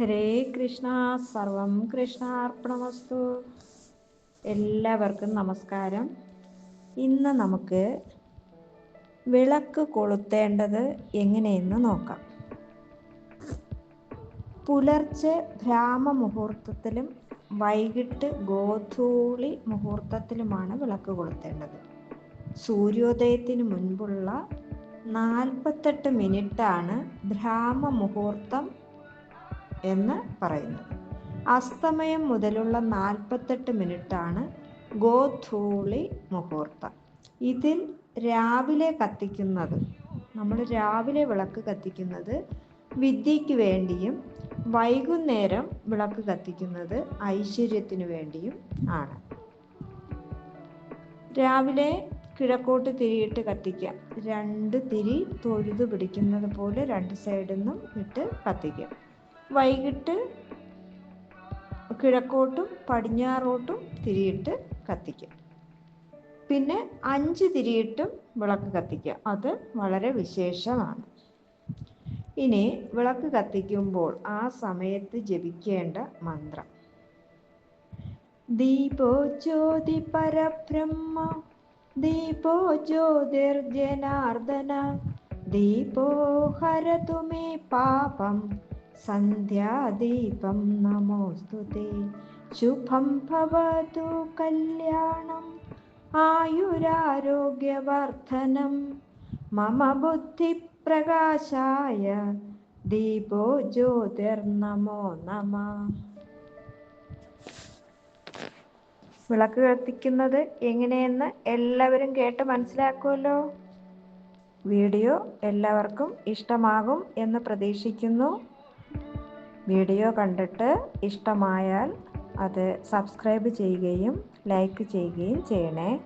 ഹരേ കൃഷ്ണ സർവം കൃഷ്ണാർപ്പണമസ്തു. എല്ലാവർക്കും നമസ്കാരം. ഇന്ന് നമുക്ക് വിളക്ക് കൊളുത്തേണ്ടത് എങ്ങനെയെന്ന് നോക്കാം. പുലർച്ചെ ഭ്രാമ മുഹൂർത്തത്തിലും വൈകിട്ട് ഗോധൂളി മുഹൂർത്തത്തിലുമാണ് വിളക്ക് കൊളുത്തേണ്ടത്. സൂര്യോദയത്തിന് മുൻപുള്ള നാൽപ്പത്തെട്ട് മിനിറ്റാണ് ഭ്രാമ മുഹൂർത്തം എന്ന് പറയുന്നത് അസ്തമയം മുതലുള്ള നാൽപ്പത്തെട്ട് മിനിറ്റാണ് ഗോധൂളി മുഹൂർത്തം. ഇതിൽ രാവിലെ കത്തിക്കുന്നത് നമ്മൾ രാവിലെ വിളക്ക് കത്തിക്കുന്നത് വിദ്യയ്ക്ക് വേണ്ടിയും വൈകുന്നേരം വിളക്ക് കത്തിക്കുന്നത് ഐശ്വര്യത്തിന് വേണ്ടിയും ആണ്. രാവിലെ കിഴക്കോട്ട് തിരിയിട്ട് കത്തിക്കാം. രണ്ട് തിരി തൊഴുത് പിടിക്കുന്നത് പോലെ രണ്ട് സൈഡിൽ നിന്നും ഇട്ട് കത്തിക്കാം. വൈകിട്ട് കിഴക്കോട്ടും പടിഞ്ഞാറോട്ടും തിരിയിട്ട് കത്തിക്കും പിന്നെ അഞ്ച് തിരിയിട്ടും വിളക്ക് കത്തിക്കുക. അത് വളരെ വിശേഷമാണ്. ഇനി വിളക്ക് കത്തിക്കുമ്പോൾ ആ സമയത്ത് ജപിക്കേണ്ട മന്ത്രം. ദീപോ ജ്യോതി പരബ്രഹ്മ ദീപോ ജ്യോതിർജനാർദ്ദന ദീപോ ഹരതുമേ പാപം. സന്ധ്യാദീപം നമോസ്തുതേ ശുഭം ഭവതു കല്യാണം ആയുരാരോഗ്യവർദ്ധനം മമ ബുദ്ധി പ്രകാശായ ദീപോ ജ്യോതിർനമോ നമ. വിളക്ക് കത്തിക്കുന്നത് എങ്ങനെയെന്ന് എല്ലാവരും കേട്ട് മനസ്സിലാക്കുമല്ലോ വീഡിയോ എല്ലാവർക്കും ഇഷ്ടമാകും എന്ന് പ്രതീക്ഷിക്കുന്നു. വീഡിയോ കണ്ടിട്ട് ഇഷ്ടമായാൽ അത് സബ്സ്ക്രൈബ് ചെയ്യുകയും ലൈക്ക് ചെയ്യുകയും ചെയ്യണേ.